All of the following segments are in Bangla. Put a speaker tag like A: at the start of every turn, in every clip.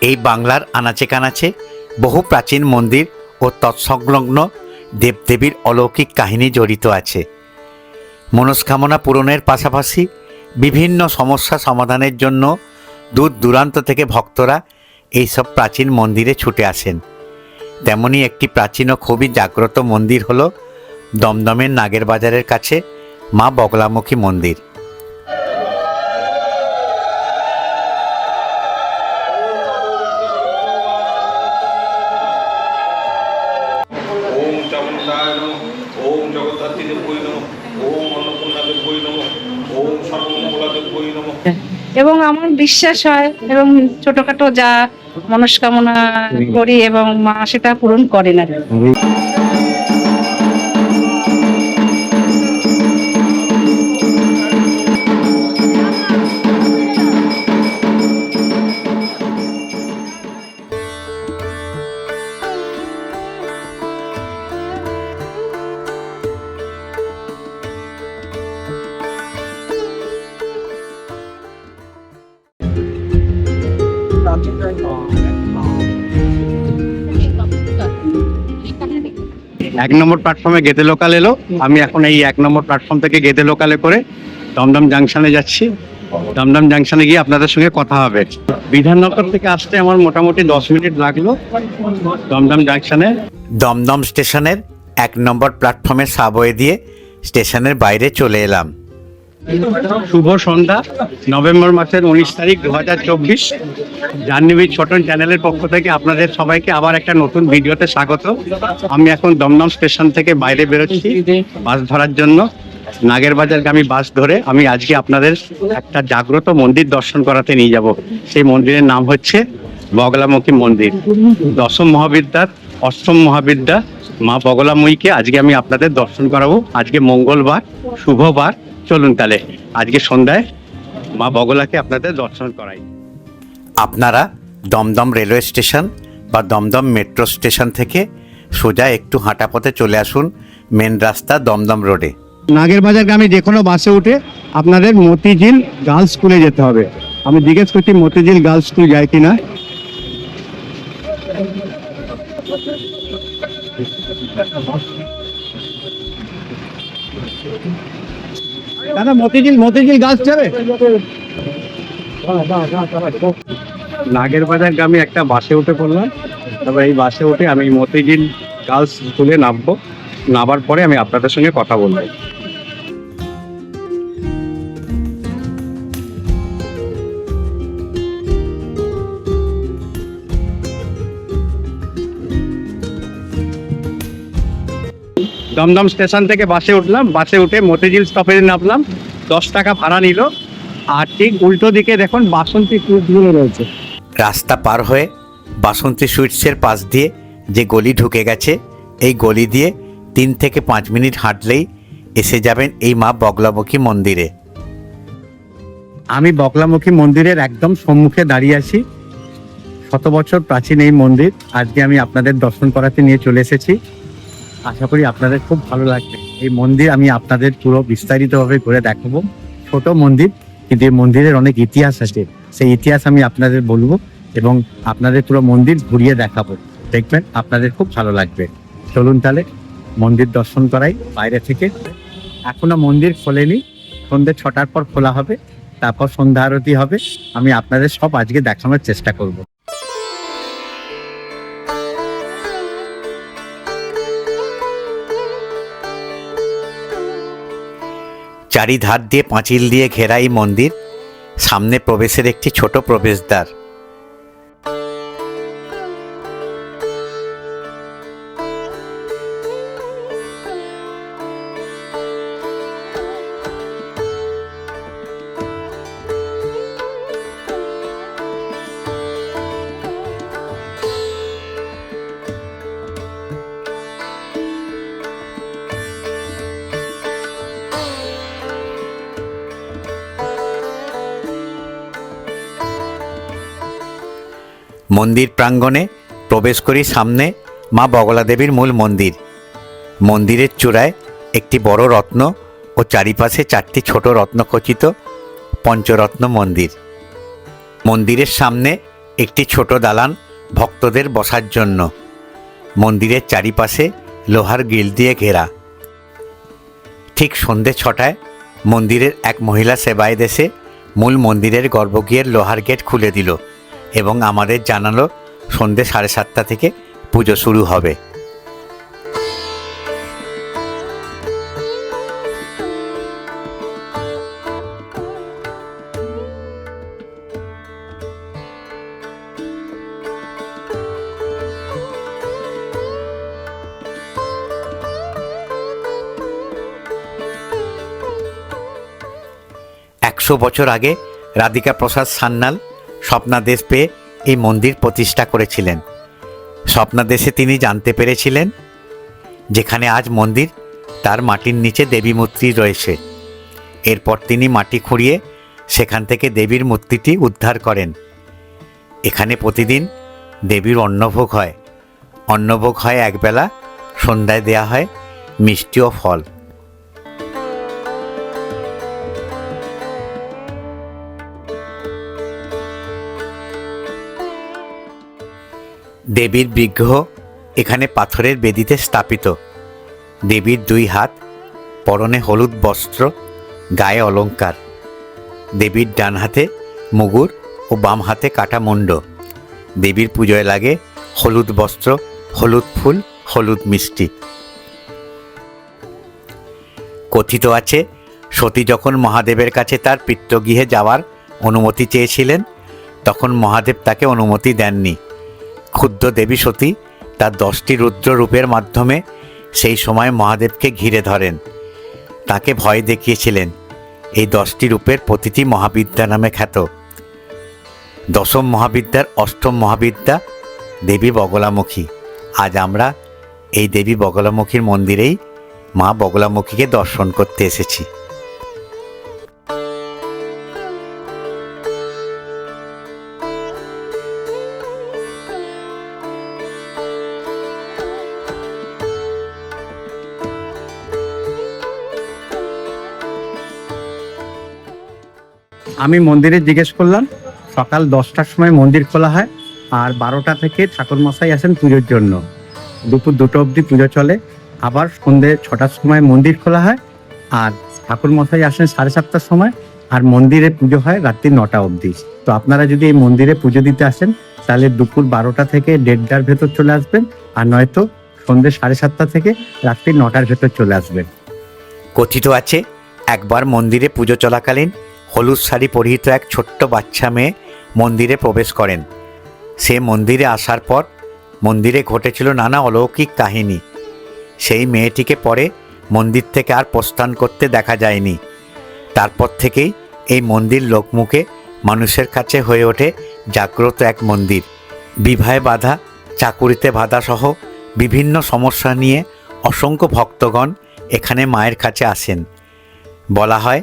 A: এই বাংলার আনাচে কানাচে বহু প্রাচীন মন্দির ও তৎসংলগ্ন দেবদেবীর অলৌকিক কাহিনী জড়িত আছে। মনস্কামনা পূরণের পাশাপাশি বিভিন্ন সমস্যা সমাধানের জন্য দূর দূরান্ত থেকে ভক্তরা এইসব প্রাচীন মন্দিরে ছুটে আসেন। তেমনই একটি প্রাচীন ও খুবই জাগ্রত মন্দির হল দমদমের নাগের বাজারের কাছে মা বগলামুখী মন্দির।
B: আমার বিশ্বাস হয় এবং ছোটখাটো যা মনস্কামনা করি এবং মা সেটা পূরণ করেন আর
C: এক নম্বর প্ল্যাটফর্মে গেদে লোকাল এলো। আমি এখন এই এক নম্বর প্ল্যাটফর্ম থেকে গেদে লোকালে করে দমদম জাংশনে যাচ্ছি। দমদম জাংশনে গিয়ে আপনাদের সঙ্গে কথা হবে। বিধাননগর থেকে আসতে আমার মোটামুটি দশ মিনিট লাগল দমদম জাংশনে
A: দমদম স্টেশনের এক নম্বর প্ল্যাটফর্মে সাবওয়ে দিয়ে স্টেশনের বাইরে চলে এলাম।
C: শুভ সন্ধ্যা, নভেম্বর মাসের উনিশ তারিখ দু হাজার চব্বিশ। জাহ্নবী ছোটন চ্যানেলের পক্ষ থেকে আপনাদের সবাইকে আবার একটা নতুন ভিডিওতে স্বাগত। আমি এখন দমদম স্টেশন থেকে বাইরে বেরোচ্ছি বাস ধরার জন্য। নাগের বাজারগামী বাস ধরে আমি আজকে আপনাদের একটা জাগ্রত মন্দির দর্শন করাতে নিয়ে যাব। সেই মন্দিরের নাম হচ্ছে বগলামুখী মন্দির। দশম মহাবিদ্যার অষ্টম মহাবিদ্যা মা বগলাময়ীকে আজকে আমি আপনাদের দর্শন করাবো। আজকে মঙ্গলবার, শুভবার চলুন তাহলে আজকে সন্ধ্যায় মা বগলাকে আপনাদের দর্শন করাই।
A: আপনারা দমদম রেলওয়ে স্টেশন বা দমদম মেট্রো স্টেশন থেকে সোজা একটু হাঁটা পথে চলে আসুন মেন রাস্তা দমদম রোডে।
C: নাগের বাজার গ্রামে যে কোনো বাসে উঠে আপনাদের মতিঝিল গার্লস স্কুলে যেতে হবে। আমি জিজ্ঞেস করছি মতিঝিল গার্লস স্কুল যায় কিনা দাদা, মতিঝিল মতিঝিল গাছ যাবে নাগের বাজার গ্রামে একটা বাসে উঠে পড়লাম। তারপর এই বাসে উঠে আমি মতিঝিল গার্লস স্কুলে নামবো। নামার পরে আমি আপনাদের সঙ্গে কথা বলব। দমদম স্টেশন থেকে বাসে উঠলাম। বাসে উঠে মতিঝিল স্টপেজে নামলাম। দশ টাকা ভাড়া নিল। আর ঠিক উল্টো দিকে দেখুন বাসন্তী ফুলগুলো রয়েছে।
A: রাস্তা পার হয়ে বাসন্তী সুইটসের পাশ দিয়ে যে গলি ঢুকে গেছে এই গলি দিয়ে তিন থেকে পাঁচ মিনিট হাঁটলেই এসে যাবেন এই মা বগলামুখী মন্দিরে।
C: আমি বকলামুখী মন্দিরের একদম সম্মুখে দাঁড়িয়ে আছি। শত বছর প্রাচীন এই মন্দির। আজকে আমি আপনাদের দর্শন করাতে নিয়ে চলে এসেছি। আশা করি আপনাদের খুব ভালো লাগবে। এই মন্দির আমি আপনাদের পুরো বিস্তারিতভাবে ঘুরে দেখাবো। ছোট মন্দির, কিন্তু এই মন্দিরের অনেক ইতিহাস আছে। সেই ইতিহাস আমি আপনাদের বলব এবং আপনাদের পুরো মন্দির ঘুরিয়ে দেখাবো। দেখবেন আপনাদের খুব ভালো লাগবে। চলুন তাহলে মন্দির দর্শন করাই বাইরে থেকে। এখনও মন্দির খোলেনি। সন্ধ্যে ছটার পর খোলা হবে। তারপর সন্ধ্যা আরতি হবে। আমি আপনাদের সব আজকে দেখানোর চেষ্টা করব।
A: চারিধার দিয়ে পাঁচিল দিয়ে ঘেরাই মন্দির। সামনে প্রবেশের একটি ছোট প্রবেশদ্বার। মন্দির প্রাঙ্গণে প্রবেশ করি সামনে মা বগলা দেবীর মূল মন্দির। মন্দিরের চূড়ায় একটি বড় রত্ন ও চারিপাশে চারটি ছোট রত্নখচিত পঞ্চরত্ন মন্দির। মন্দিরের সামনে একটি ছোট দালান ভক্তদের বসার জন্য। মন্দিরের চারিপাশে লোহার গ্রিল দিয়ে ঘেরা। ঠিক সন্ধে ছটায় মন্দিরের এক মহিলা সেবায় দেশে মূল মন্দিরের গর্ভগৃহের লোহার গেট খুলে দিল। এবং আমাদের জানালো সন্ধে সাড়ে সাতটা থেকে পুজো শুরু হবে। একশো বছর আগে রাধিকা প্রসাদ সান্যাল স্বপ্নাদেশ পেয়ে এই মন্দির প্রতিষ্ঠা করেছিলেন। স্বপ্নাদেশে তিনি জানতে পেরেছিলেন, যেখানে আজ মন্দির তার মাটির নিচে দেবী মূর্তি রয়েছে। এরপর তিনি মাটি খুঁড়িয়ে সেখান থেকে দেবীর মূর্তিটি উদ্ধার করেন। এখানে প্রতিদিন দেবীর অন্নভোগ হয়। অন্নভোগ হয় একবেলা, সন্ধ্যায় দেয়া হয় মিষ্টি ও ফল। দেবীর বিগ্রহ এখানে পাথরের বেদিতে স্থাপিত। দেবীর দুই হাত, পরনে হলুদ বস্ত্র, গায়ে অলংকার। দেবীর ডান হাতে মুগুর ও বাম হাতে কাটা মুন্ড। দেবীর পুজোয় লাগে হলুদ বস্ত্র, হলুদ ফুল, হলুদ মিষ্টি। কথিত আছে, সতী যখন মহাদেবের কাছে তার পিতৃগৃহে যাওয়ার অনুমতি চেয়েছিলেন, তখন মহাদেব তাকে অনুমতি দেননি। ক্ষুদ্র দেবী সতী তার দশটি রুদ্র রূপের মাধ্যমে সেই সময় মহাদেবকে ঘিরে ধরেন। তাকে ভয় দেখিয়েছিলেন। এই দশটি রূপের প্রতিটি মহাবিদ্যা নামে খ্যাত। দশম মহাবিদ্যার অষ্টম মহাবিদ্যা দেবী বগলামুখী। আজ আমরা এই দেবী বগলামুখীর মন্দিরেই মা বগলামুখীকে দর্শন করতে এসেছি।
C: আমি মন্দিরে জিজ্ঞেস করলাম, সকাল দশটার সময় মন্দির খোলা হয় আর বারোটা থেকে ঠাকুর মশাই আসেন পুজোর জন্য। দুপুর দুটো অবধি পুজো চলে, আবার সন্ধে ছটার সময় মন্দির খোলা হয় আর ঠাকুর মশাই আসেন সাড়ে সাতটার সময় আর মন্দিরে পুজো হয় রাত্রি নটা অবধি। তো আপনারা যদি এই মন্দিরে পুজো দিতে আসেন, তাহলে দুপুর বারোটা থেকে দেড়টার ভেতর চলে আসবেন আর নয়তো সন্ধে সাড়ে সাতটা থেকে রাত্রি নটার ভেতর চলে আসবেন।
A: কথিত আছে, একবার মন্দিরে পুজো চলাকালীন হলুদ শাড়ি পরিহিত এক ছোট্ট বাচ্চা মেয়ে মন্দিরে প্রবেশ করেন। সে মন্দিরে আসার পর মন্দিরে ঘটেছিল নানা অলৌকিক কাহিনী। সেই মেয়েটিকে পরে মন্দির থেকে আর প্রস্থান করতে দেখা যায়নি। তারপর থেকেই এই মন্দির লোকমুখে মানুষের কাছে হয়ে ওঠে জাগ্রত এক মন্দির। বিবাহে বাধা, চাকুরিতে বাধা সহ বিভিন্ন সমস্যা নিয়ে অসংখ্য ভক্তগণ এখানে মায়ের কাছে আসেন। বলা হয়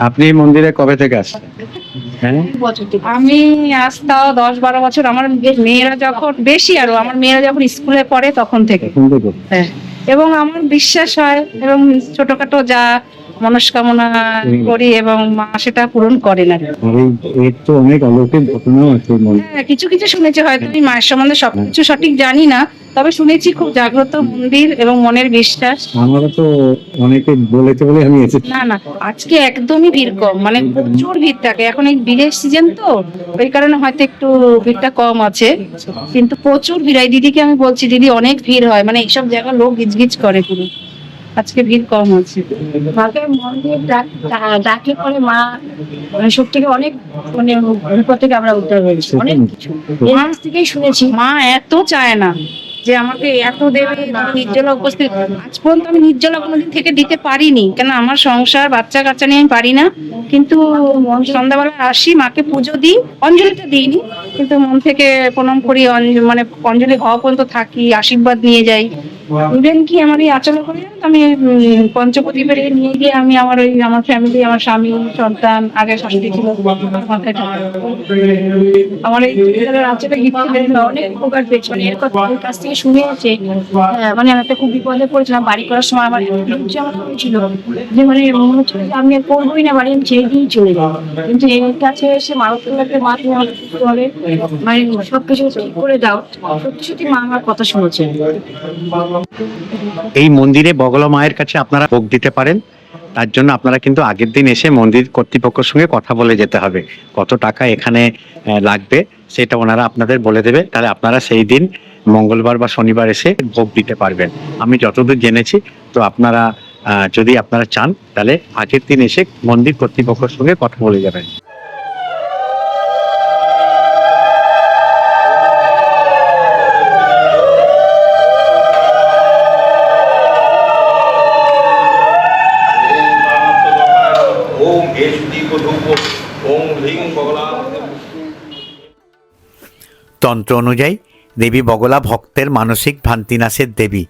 C: আপনি এই মন্দিরে কবে থেকে আসছেন? হ্যাঁ?
B: আমি আজ তাও দশ বারো বছর। আমার মেয়েরা যখন বেশি আরও আমার মেয়েরা যখন স্কুলে পড়ে তখন থেকে। হ্যাঁ। এবং আমার বিশ্বাস হয় এবং ছোটখাটো যা মনস্কামনা করি এবং মা সেটা পূরণ করেন আর
C: তো অনেক অলৌকিক ঘটনাও আছে
B: হ্যাঁ কিছু কিছু শুনেছি হয়তো আমি মায়ের সম্বন্ধে সবকিছু সঠিক জানি না তবে শুনেছি খুব জাগ্রত মন্দির এবং মনের বিশ্বাস।
C: আমারও তো অনেকে বলেছে বলে আমি এসেছি।
B: না না আজকে একদমই ভিড় কম মানে প্রচুর ভিড় থাকে। এখন এই ভিড়ের সিজন তো ওই কারণে হয়তো একটু ভিড়টা কম আছে। কিন্তু প্রচুর ভিড় হয় দিদিকে আমি বলছি দিদি অনেক ভিড় হয় মানে এইসব জায়গা লোক গিজগিজ করে পুরো। আজকে ভিড় কম আছে।
D: মাকে মন্দির ডাক- ডা- ডাকলে পরে মা মানে সব থেকে অনেক মানে বিপদ থেকে আমরা উদ্ধার হয়েছি। অনেক কিছু। এর থেকেই শুনেছি
B: মা এত চায় না। যে আমাকে এত দেবে নির্জলা উপস্থিত। আজ পর্যন্ত আমি নির্জলা কোনোদিন থেকে দিতে পারিনি। কেন আমার সংসার বাচ্চা কাচ্চা নিয়ে আমি পারি না। কিন্তু সন্ধ্যাবেলা আসি, মাকে পুজো দিই। অঞ্জলিটা দিইনি, কিন্তু মন থেকে প্রণাম করি মানে অঞ্জলি হওয়া পর্যন্ত থাকি, আশীর্বাদ নিয়ে যাই। ইভেন কি আমার এই আচরণ করে আমি পঞ্চপ্রদীপের নিয়ে গিয়ে আমি আমার ওই, আমার ফ্যামিলি আমার স্বামী, সন্তান, আগে শাশুড়ি ছিল। আমার এই গিফট অনেক উপকার পেয়েছি মানে এর কথা থেকে শুনে আছে মানে আমি একটা খুব বিপদে পড়েছিলাম, বাড়ি করার সময় আমার হয়েছিল। যে মানে মনে হচ্ছিল যে আমি আর করবোই না, বাড়ি আমি ছেড়ে দিয়েই চলে যাব। কিন্তু এর কাছে এসে মানবতাকে মা মানে সবকিছু ঠিক করে দাও। সত্যি মা আমার কথা শুনেছেন।
C: এই মন্দিরে বগলা মায়ের কাছে আপনারা ভোগ দিতে পারেন। তার জন্য আপনারা কিন্তু আগের দিন এসে মন্দির কর্তৃপক্ষের সঙ্গে কথা বলে যেতে হবে। কত টাকা এখানে লাগবে সেটা ওনারা আপনাদের বলে দেবে। তাহলে আপনারা সেই দিন মঙ্গলবার বা শনিবার এসে ভোগ দিতে পারবেন। আমি যতদূর জেনেছি, তো আপনারা যদি আপনারা চান, তাহলে আগের দিন এসে মন্দির কর্তৃপক্ষের সঙ্গে কথা বলে যাবেন।
A: তন্ত্র অনুযায়ী দেবী বগলা ভক্তের মানসিক ভ্রান্তিনাশের দেবী।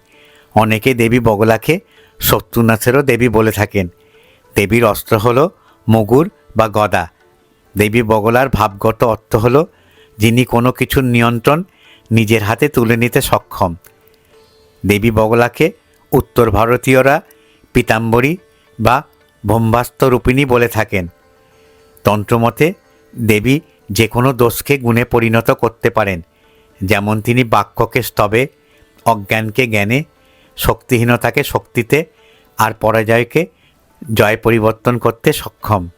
A: অনেকে দেবী বগলাকে শত্রুনাশেরও দেবী বলে থাকেন। দেবীর অস্ত্র হল মুগুর বা গদা। দেবী বগলার ভাবগত অর্থ হল যিনি কোনো কিছুর নিয়ন্ত্রণ নিজের হাতে তুলে নিতে সক্ষম। দেবী বগলাকে উত্তর ভারতীয়রা পীতাম্বরী বা ব্রহ্মাস্ত্ররূপিণী বলে থাকেন। তন্ত্রমতে দেবী যে কোনো দোষকে গুণে পরিণত করতে পারেন, যেমন তিনি বাক্যকে স্তবে, অজ্ঞানকে জ্ঞানে, শক্তিহীনতাকে শক্তিতে আর পরাজয়কে জয় পরিবর্তন করতে সক্ষম।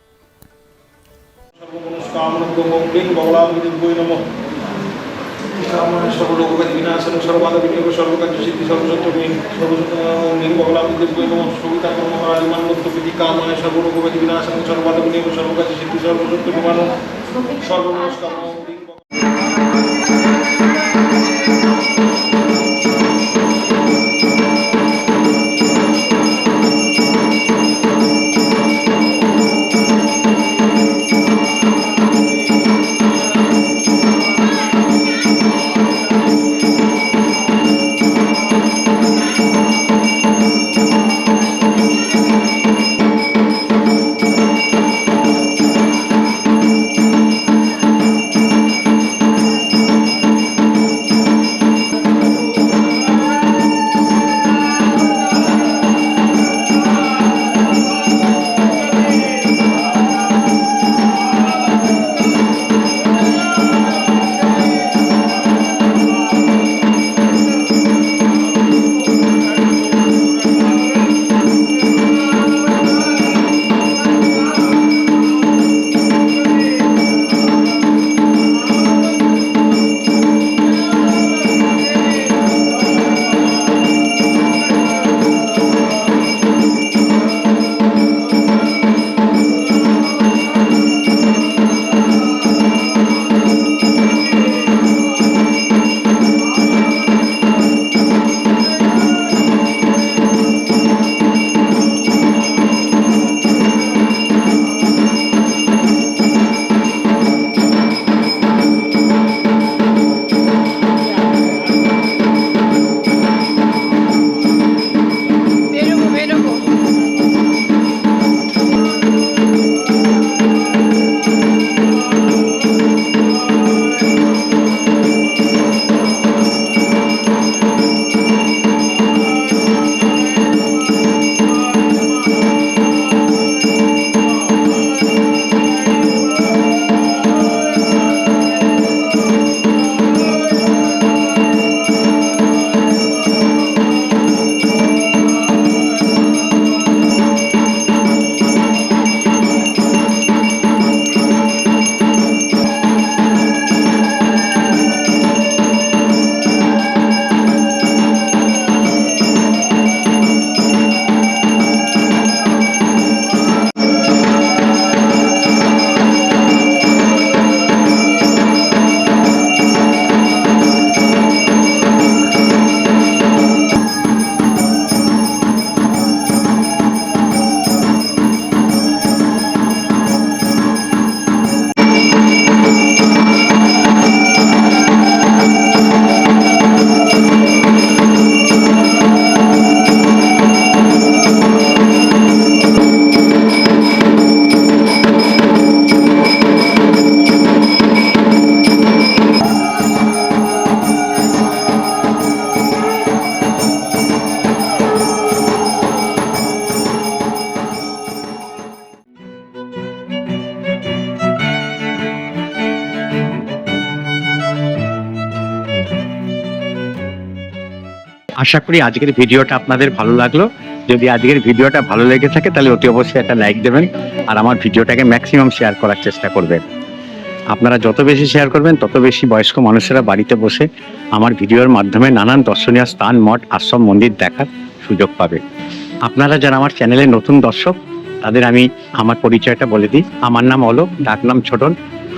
E: সর্বলোকগতি বিনাশন সর্বাদ বিনিয়োগ সর্বকার্য সিদ্ধি সর্বসত্ত্বমিং সর্বসত্য ওম হ্রিং বগলা বৈ নমঃ সবিতা কর্মকরাদিমান মধ্যপীতি কামনে সর্বলোকগতি বিনাশন সর্বাদ বিনিয়োগ সর্বকার্য সিদ্ধি সর্বসত্ত্বমিমান সর্বমনস্কাম ওম
C: আশা করি আজকের ভিডিওটা আপনাদের ভালো লাগল। যদি আজকের ভিডিওটা ভালো লেগে থাকে, তাহলে অতি অবশ্যই একটা লাইক দেবেন আর আমার ভিডিওটাকে ম্যাক্সিমাম শেয়ার করার চেষ্টা করবেন। আপনারা যত বেশি শেয়ার করবেন, তত বেশি বয়স্ক মানুষেরা বাড়িতে বসে আমার ভিডিওর মাধ্যমে নানান দর্শনীয় স্থান, মঠ, আশ্রম, মন্দির দেখার সুযোগ পাবে। আপনারা যারা আমার চ্যানেলে নতুন দর্শক, তাদের আমি আমার পরিচয়টা বলে দিই। আমার নাম অলোক, ডাক নাম ছোটন।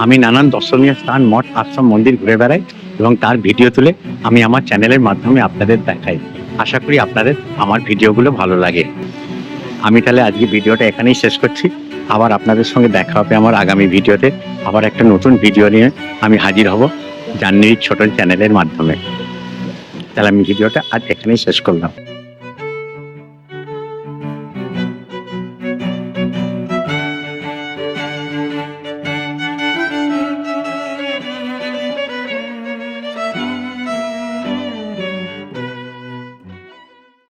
C: আমি নানান দর্শনীয় স্থান, মঠ, আশ্রম, মন্দির ঘুরে বেড়াই এবং তার ভিডিও তুলে আমি আমার চ্যানেলের মাধ্যমে আপনাদের দেখাই। আশা করি আপনাদের আমার ভিডিওগুলো ভালো লাগে। আমি তাহলে আজকে ভিডিওটা এখানেই শেষ করছি। আবার আপনাদের সঙ্গে দেখা হবে আমার আগামী ভিডিওতে। আবার একটা নতুন ভিডিও নিয়ে আমি হাজির হব জাহ্নবী ছোট চ্যানেলের মাধ্যমে। তাহলে আমি ভিডিওটা আজ এখানেই শেষ করলাম।